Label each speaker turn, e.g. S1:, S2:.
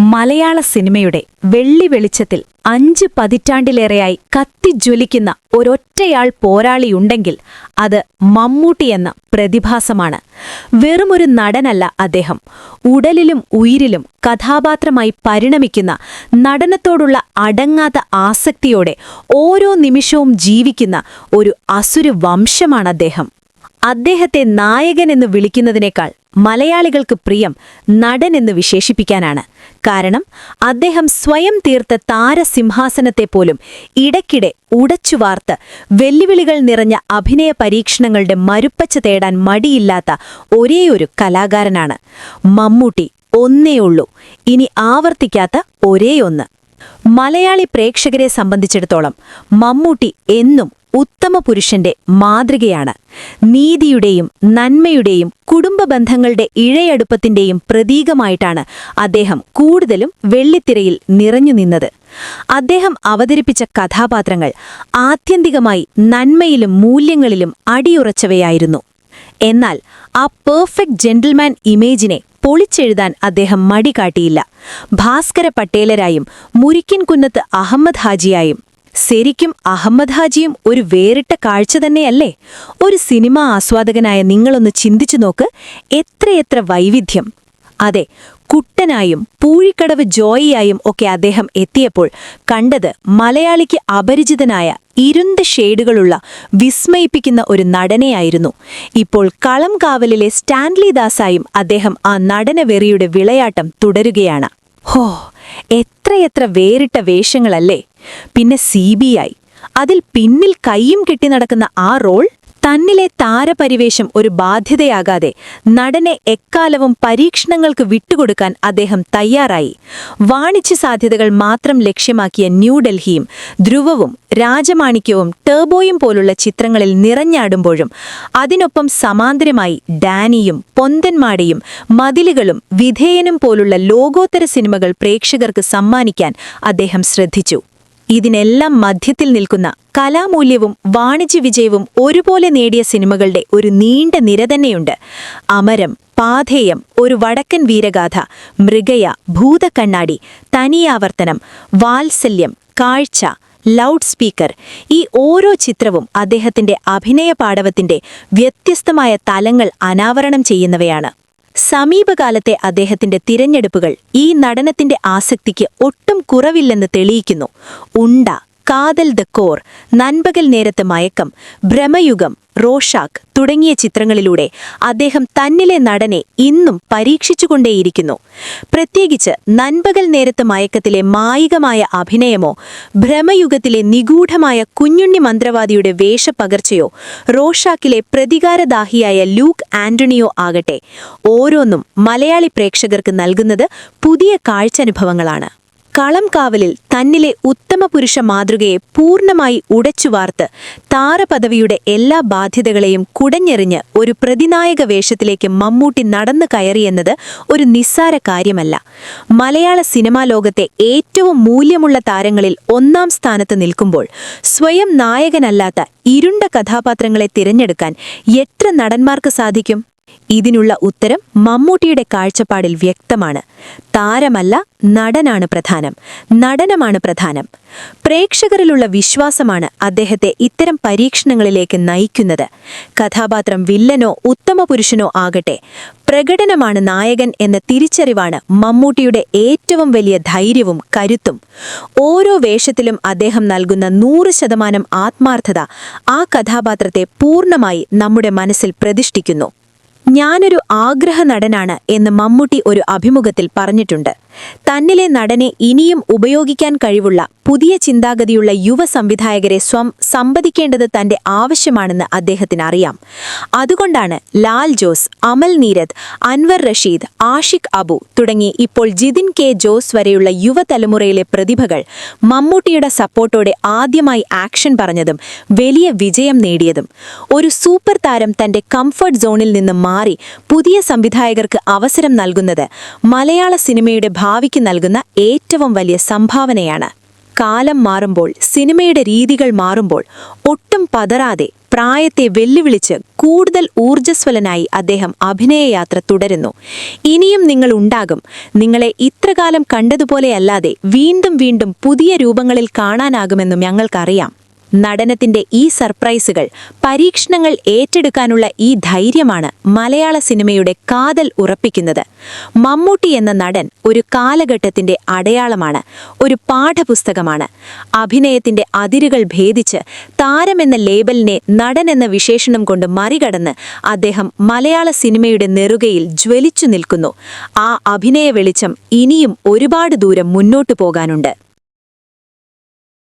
S1: മലയാള സിനിമയുടെ വെള്ളി വെളിച്ചത്തിൽ അഞ്ച് പതിറ്റാണ്ടിലേറെയായി കത്തിജ്വലിക്കുന്ന ഒരൊറ്റയാൾ പോരാളിയുണ്ടെങ്കിൽ അത് മമ്മൂട്ടി എന്ന പ്രതിഭാസമാണ്. വെറുമൊരു നടനല്ല അദ്ദേഹം. ഉടലിലും ഉയിരിലും കഥാപാത്രമായി പരിണമിക്കുന്ന നടനത്തോടുള്ള അടങ്ങാത്ത ആസക്തിയോടെ ഓരോ നിമിഷവും ജീവിക്കുന്ന ഒരു അസുര വംശമാണ് അദ്ദേഹം. അദ്ദേഹത്തെ നായകനെന്ന് വിളിക്കുന്നതിനേക്കാൾ മലയാളികൾക്ക് പ്രിയം നടൻ എന്ന് വിശേഷിപ്പിക്കാനാണ്. കാരണം അദ്ദേഹം സ്വയം തീർത്ത താരസിംഹാസനത്തെപ്പോലും ഇടയ്ക്കിടെ ഉടച്ചുവാർത്ത് വെല്ലുവിളികൾ നിറഞ്ഞ അഭിനയ പരീക്ഷണങ്ങളുടെ മരുപ്പച്ച തേടാൻ മടിയില്ലാത്ത ഒരേയൊരു കലാകാരനാണ്. മമ്മൂട്ടി ഒന്നേയുള്ളൂ ഇനി ആവർത്തിക്കാത്ത ഒരേയൊന്ന്. മലയാളി പ്രേക്ഷകരെ സംബന്ധിച്ചിടത്തോളം മമ്മൂട്ടി എന്നും ഉത്തമ പുരുഷന്റെ മാതൃകയാണ്. നീതിയുടെയും നന്മയുടെയും കുടുംബ ബന്ധങ്ങളുടെ ഇഴയടുപ്പത്തിന്റെയും പ്രതീകമായിട്ടാണ് അദ്ദേഹം കൂടുതലും വെള്ളിത്തിരയിൽ നിറഞ്ഞു നിന്നത്. അദ്ദേഹം അവതരിപ്പിച്ച കഥാപാത്രങ്ങൾ ആത്യന്തികമായി നന്മയിലും മൂല്യങ്ങളിലും അടിയുറച്ചവയായിരുന്നു. എന്നാൽ ആ പെർഫെക്റ്റ് ജെന്റിൽമാൻ ഇമേജിനെ പൊളിച്ചെഴുതാൻ അദ്ദേഹം മടി കാട്ടിയില്ല. ഭാസ്കര പട്ടേലരായും മുരിക്കിൻകുന്നത്ത് അഹമ്മദ് ഹാജിയായും ശരിക്കും അഹമ്മദ് ഹാജിയും ഒരു വേറിട്ട കാഴ്ച തന്നെയല്ലേ? ഒരു സിനിമാ ആസ്വാദകനായ നിങ്ങളൊന്ന് ചിന്തിച്ചു നോക്ക്. എത്രയെത്ര വൈവിധ്യം. അതെ കുട്ടനായും പൂഴിക്കടവ് ജോയിയായും ഒക്കെ അദ്ദേഹം എത്തിയപ്പോൾ കണ്ടത് മലയാളിക്ക് അപരിചിതനായ ഇരുണ്ട ഷെയ്ഡുകളുള്ള വിസ്മയിപ്പിക്കുന്ന ഒരു നടനെയായിരുന്നു. ഇപ്പോൾ കളം കാവലിലെ സ്റ്റാൻലി ദാസായും അദ്ദേഹം ആ നടനവെറിയുടെ വിളയാട്ടം തുടരുകയാണ്. ഹോ എത്രയെത്ര വേറിട്ട വേഷങ്ങളല്ലേ. പിന്നെ സി അതിൽ പിന്നിൽ കൈയും കെട്ടി നടക്കുന്ന ആ റോൾ തന്നിലെ താരപരിവേഷം ഒരു ബാധ്യതയാകാതെ നടനെ എക്കാലവും പരീക്ഷണങ്ങൾക്ക് വിട്ടുകൊടുക്കാൻ അദ്ദേഹം തയ്യാറായി. വാണിജ്യ സാധ്യതകൾ മാത്രം ലക്ഷ്യമാക്കിയ ന്യൂഡൽഹിയും ധ്രുവവും രാജമാണിക്യവും ടേബോയും പോലുള്ള ചിത്രങ്ങളിൽ നിറഞ്ഞാടുമ്പോഴും അതിനൊപ്പം സമാന്തരമായി ഡാനിയും പൊന്തന്മാടയും മതിലുകളും വിധേയനും പോലുള്ള ലോകോത്തര സിനിമകൾ പ്രേക്ഷകർക്ക് സമ്മാനിക്കാൻ അദ്ദേഹം ശ്രദ്ധിച്ചു. ഇതിനെല്ലാം മധ്യത്തിൽ നിൽക്കുന്ന കലാമൂല്യവും വാണിജ്യ വിജയവും ഒരുപോലെ നേടിയ സിനിമകളുടെ ഒരു നീണ്ട നിര തന്നെയുണ്ട്. അമരം പാഥേയം ഒരു വടക്കൻ വീരഗാഥ മൃഗയ ഭൂതക്കണ്ണാടി തനിയാവർത്തനം വാത്സല്യം കാഴ്ച ലൗഡ് സ്പീക്കർ ഈ ഓരോ ചിത്രവും അദ്ദേഹത്തിന്റെ അഭിനയ പാടവത്തിന്റെ വ്യത്യസ്തമായ തലങ്ങൾ അനാവരണം ചെയ്യുന്നവയാണ്. സമീപകാലത്തെ അദ്ദേഹത്തിന്റെ തിരഞ്ഞെടുപ്പുകൾ ഈ നടനത്തിന്റെ ആസക്തിക്ക് ഒട്ടും കുറവില്ലെന്ന് തെളിയിക്കുന്നു. ഉണ്ട കാതൽ ദ കോർ നൻപകൽ നേരത്ത് മയക്കം ഭ്രമയുഗം റോഷാക്ക് തുടങ്ങിയ ചിത്രങ്ങളിലൂടെ അദ്ദേഹം തന്നിലെ നടനെ ഇന്നും പരീക്ഷിച്ചുകൊണ്ടേയിരിക്കുന്നു. പ്രത്യേകിച്ച് നൻപകൽ നേരത്ത് മയക്കത്തിലെ മായികമായ അഭിനയമോ ഭ്രമയുഗത്തിലെ നിഗൂഢമായ കുഞ്ഞുണ്ണി മന്ത്രവാദിയുടെ വേഷപ്പകർച്ചയോ റോഷാക്കിലെ പ്രതികാരദാഹിയായ ലൂക്ക് ആന്റണിയോ ആകട്ടെ ഓരോന്നും മലയാളി പ്രേക്ഷകർക്ക് നൽകുന്നത് പുതിയ കാഴ്ചനുഭവങ്ങളാണ് കളം കാവലിൽ തന്നിലെ ഉത്തമ പുരുഷ മാതൃകയെ പൂർണമായി ഉടച്ചുവാർത്ത് താരപദവിയുടെ എല്ലാ ബാധ്യതകളെയും കുടഞ്ഞെറിഞ്ഞ് ഒരു പ്രതിനായക വേഷത്തിലേക്ക് മമ്മൂട്ടി നടന്നു കയറിയെന്നത് ഒരു നിസ്സാര കാര്യമല്ല. മലയാള സിനിമാ ലോകത്തെ ഏറ്റവും മൂല്യമുള്ള താരങ്ങളിൽ ഒന്നാം സ്ഥാനത്ത് നിൽക്കുമ്പോൾ സ്വയം നായകനല്ലാത്ത ഇരുണ്ട കഥാപാത്രങ്ങളെ തിരഞ്ഞെടുക്കാൻ എത്ര നടന്മാർക്ക് സാധിക്കും? ഇതിനുള്ള ഉത്തരം മമ്മൂട്ടിയുടെ കാഴ്ചപ്പാടിൽ വ്യക്തമാണ്. താരമല്ല നടനാണ് പ്രധാനം. നടനമാണ് പ്രധാനം. പ്രേക്ഷകരിലുള്ള വിശ്വാസമാണ് അദ്ദേഹത്തെ ഇത്തരം പരീക്ഷണങ്ങളിലേക്ക് നയിക്കുന്നത്. കഥാപാത്രം വില്ലനോ ഉത്തമ പുരുഷനോ ആകട്ടെ പ്രകടനമാണ് നായകൻ എന്ന തിരിച്ചറിവാണ് മമ്മൂട്ടിയുടെ ഏറ്റവും വലിയ ധൈര്യവും കരുത്തും. ഓരോ വേഷത്തിലും അദ്ദേഹം നൽകുന്ന നൂറ് ശതമാനം ആത്മാർത്ഥത ആ കഥാപാത്രത്തെ പൂർണമായി നമ്മുടെ മനസ്സിൽ പ്രതിഷ്ഠിക്കുന്നു. ഞാനൊരു ആഗ്രഹ നടനാണ് എന്ന് മമ്മൂട്ടി ഒരു അഭിമുഖത്തിൽ പറഞ്ഞിട്ടുണ്ട്. തന്നിലെ നടനെ ഇനിയും ഉപയോഗിക്കാൻ കഴിവുള്ള പുതിയ ചിന്താഗതിയുള്ള യുവ സംവിധായകരെ സ്വം സംവദിക്കേണ്ടത് തന്റെ ആവശ്യമാണെന്ന് അദ്ദേഹത്തിന് അറിയാം അതുകൊണ്ടാണ് ലാൽ ജോസ് അമൽ നീരദ് അൻവർ റഷീദ് ആഷിഖ് അബു തുടങ്ങി ഇപ്പോൾ ജിതിൻ കെ ജോസ് വരെയുള്ള യുവതലമുറയിലെ പ്രതിഭകൾ മമ്മൂട്ടിയുടെ സപ്പോർട്ടോടെ ആദ്യമായി ആക്ഷൻ പറഞ്ഞതും വലിയ വിജയം നേടിയതും. ഒരു സൂപ്പർ താരം തന്റെ കംഫർട്ട് സോണിൽ നിന്ന് മാറി പുതിയ സംവിധായകർക്ക് അവസരം നൽകുന്നത് മലയാള സിനിമയുടെ ഭാവിക്ക് നൽകുന്ന ഏറ്റവും വലിയ സംഭാവനയാണ്. കാലം മാറുമ്പോൾ സിനിമയുടെ രീതികൾ മാറുമ്പോൾ ഒട്ടും പതറാതെ പ്രായത്തെ വെല്ലുവിളിച്ച് കൂടുതൽ ഊർജസ്വലനായി അദ്ദേഹം അഭിനയയാത്ര തുടരുന്നു. ഇനിയും നിങ്ങൾ ഉണ്ടാകും. നിങ്ങളെ ഇത്രകാലം കണ്ടതുപോലെയല്ലാതെ വീണ്ടും വീണ്ടും പുതിയ രൂപങ്ങളിൽ കാണാനാകുമെന്നും ഞങ്ങൾക്കറിയാം. നടനത്തിന്റെ ഈ സർപ്രൈസുകൾ പരീക്ഷണങ്ങൾ ഏറ്റെടുക്കാനുള്ള ഈ ധൈര്യമാണ് മലയാള സിനിമയുടെ കാതൽ ഉറപ്പിക്കുന്നത്. മമ്മൂട്ടി എന്ന നടൻ ഒരു കാലഘട്ടത്തിന്റെ അടയാളമാണ് ഒരു പാഠപുസ്തകമാണ്. അഭിനയത്തിന്റെ അതിരുകൾ ഭേദിച്ച് താരമെന്ന ലേബലിനെ നടൻ എന്ന വിശേഷണം കൊണ്ട് മറികടന്ന് അദ്ദേഹം മലയാള സിനിമയുടെ നെറുകയിൽ ജ്വലിച്ചു നിൽക്കുന്നു. ആ അഭിനയ വെളിച്ചം ഇനിയും ഒരുപാട് ദൂരം മുന്നോട്ടു പോകാനുണ്ട്.